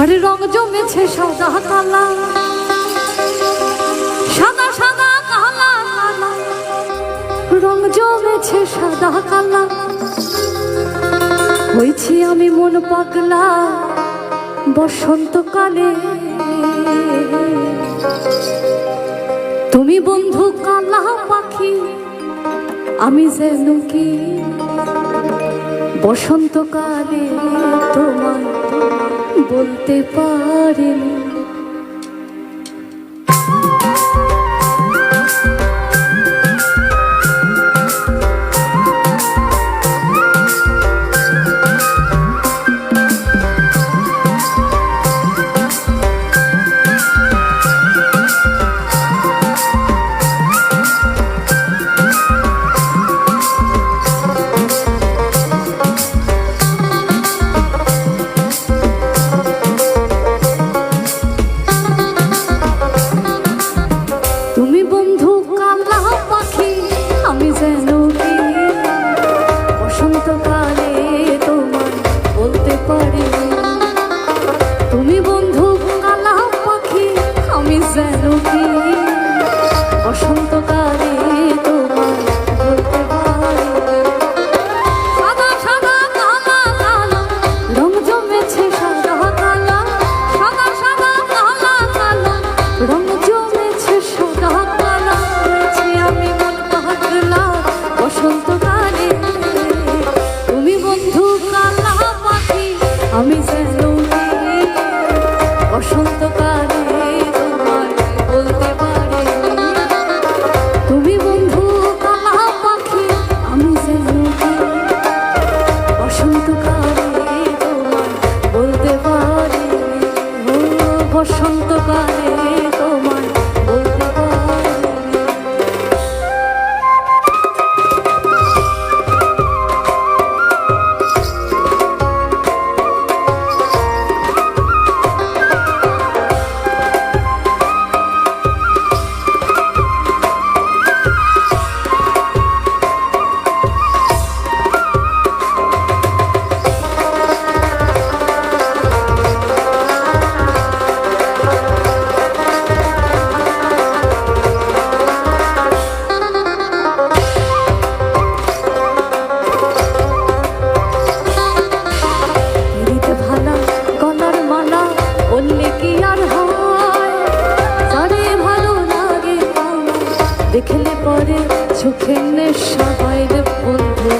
আরে রং জমেছে সাদা কালা। সাদা সাদা কালা রং জমেছে সাদা কালা। হয়েছি আমি মন পাগলা বসন্তকালে। তুমি বন্ধু কালা পাখি, আমি যেন কি বসন্তকালে তোমার বলতে পারিনি বসন্তকাল চোখেনে পরে সবাই রে বন্ধু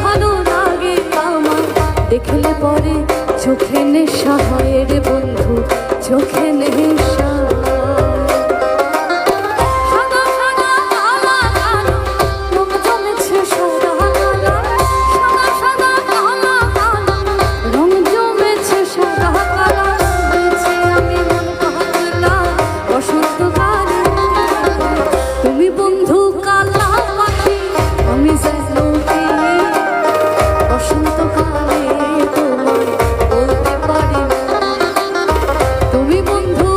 ভালো লাগে দেখলে পরে চোখেনে সহায়ের বন্ধু চোখে তুমি বন্ধু